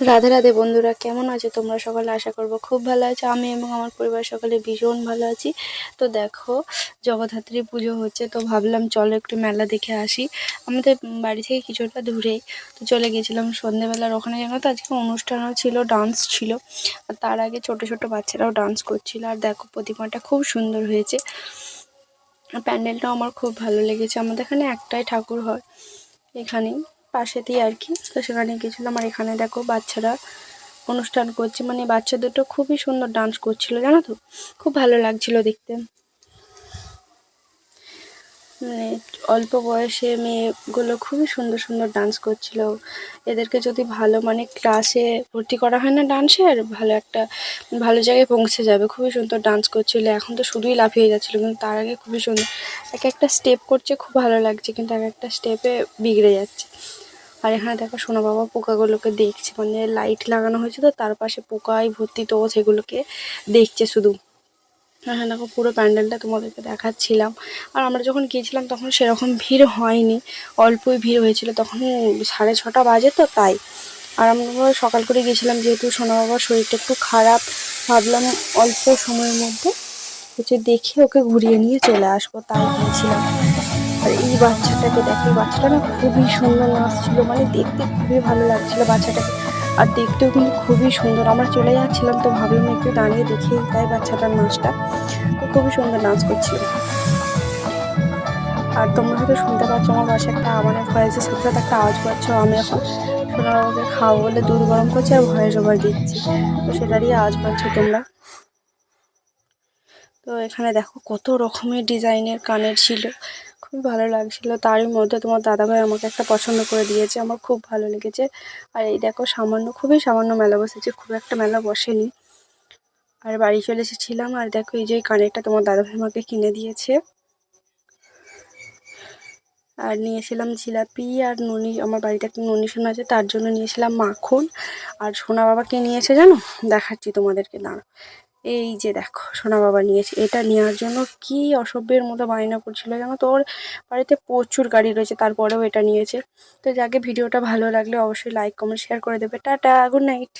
রাধে রাধে বন্ধুরা, কেমন আছো? তোমরা সকলে আশা করব খুব ভালো আছো। আমি এবং আমার পরিবার সকলে ভীষণ ভালো আছি। তো দেখো, জগদ্ধাত্রী পুজো হচ্ছে, তো ভাবলাম চলো একটু মেলা দেখে আসি। আমাদের বাড়ি থেকে কিছুটা দূরেই তো চলে গেছিলাম সন্ধেবেলার ওখানে। জানো তো, আজকে অনুষ্ঠানও ছিল ডান্স ছিল। আর তার আগে ছোট ছোট বাচ্চারাও ডান্স করছিল। আর দেখো, প্রতিমাটা খুব সুন্দর হয়েছে। প্যান্ডেলটাও আমার খুব ভালো লেগেছে। আমাদের এখানে একটাই ঠাকুর হয়, এখানেই। পাশেতেই আর কি। তো সেখানে গেছিলাম আর এখানে দেখো বাচ্চারা অনুষ্ঠান করছে। মানে বাচ্চা দুটো খুবই সুন্দর ডান্স করছিল, জানো তো? খুব ভালো লাগছিল দেখতে। মানে অল্প বয়সে মেয়েগুলো খুবই সুন্দর সুন্দর ডান্স করছিল। এদেরকে যদি ভালো মানে ক্লাসে ভর্তি করা হয় না ডান্সের ভালো একটা ভালো জায়গায় পৌঁছে যাবে। খুবই সুন্দর ডান্স করছিল। এখন তো শুধুই লাফিয়ে যাচ্ছিল, কিন্তু তার আগে খুবই সুন্দর। এক একটা স্টেপ করছে, খুব ভালো লাগছে, কিন্তু এক একটা স্টেপে বিগড়ে যাচ্ছে। আর এখানে দেখো সোনা বাবা পোকাগুলোকে দেখছে মানে লাইট লাগানো হয়েছে তো, তার পাশে পোকায় ভর্তি তো সেগুলোকে দেখছে শুধু। হ্যাঁ দেখো পুরো প্যান্ডেলটা তোমাদেরকে দেখাচ্ছিলাম। আর আমরা যখন গিয়েছিলাম তখন সেরকম ভিড় হয়নি, অল্পই ভিড় হয়েছিল, তখন সাড়ে ছটা বাজে তো তাই। আর আমরা সকাল করে গিয়েছিলাম, যেহেতু সোনা বাবার শরীরটা একটু খারাপ, ভাবলাম অল্প সময়ের মধ্যে হচ্ছে দেখে ওকে ঘুরিয়ে নিয়ে চলে আসব, তাই গিয়েছিলাম আর এই বাচ্চাটাকে দেখো বাচ্চাটা না খুবই সুন্দর নাচছিল মানে দেখতে খুবই ভালো লাগছিল বাচ্চাটাকে। আর দেখতেও কিন্তু খুবই সুন্দর। আমরা চলে যাচ্ছিলাম তো ভাবলাম একটু দাঁড়িয়ে দেখি তাই বাচ্চাটার নাচটা। তো খুবই সুন্দর নাচ করছিল। আর তোমরা হয়তো শুনতে পাচ্ছ আমার পাশে একটা আমাদের ভয়েসের সাথে সাথে একটা আওয়াজ পাচ্ছ আমি এখন সোনার বাবাকে খাওয়া বলে দুধ গরম করছি আর ভয়েস ওভার দিচ্ছি। তো সেটারই আওয়াজ পাচ্ছ তোমরা। তো এখানে দেখো কত রকমের ডিজাইনের কানের ছিল। খুব ভালো লাগছিল। তারই মধ্যে তোমার দাদাভাই আমাকে একটা পছন্দ করে দিয়েছে, আমার খুব ভালো লেগেছে। আর এই দেখো, সামান্য, খুবই সামান্য মেলা বসেছে, খুব একটা মেলা বসেনি। আর বাড়ি চলে এসেছিলাম, আর দেখো এই যে কানেরটা তোমার দাদাভাই আমাকে কিনে দিয়েছে। আর নিয়েছিলাম জিলাপি, আর নুনি, আমার বাড়িতে একটা নুনি সোনা আছে, তার জন্য নিয়েছিলাম মাখন। আর সোনা বাবাকে নিয়েছে জানো, দেখাচ্ছি তোমাদেরকে দাঁড়া এই যে দেখো, সোনা বাবা নিয়েছে। এটা নেওয়ার জন্য কি অসভ্যের মতো বায়না করছিল যেন তো? ওর বাড়িতে প্রচুর গাড়ি রয়েছে, তারপরেও এটা নিয়েছে। তো যাকে ভিডিওটা ভালো লাগলে অবশ্যই লাইক কমেন্ট শেয়ার করে দেবে। Tata good night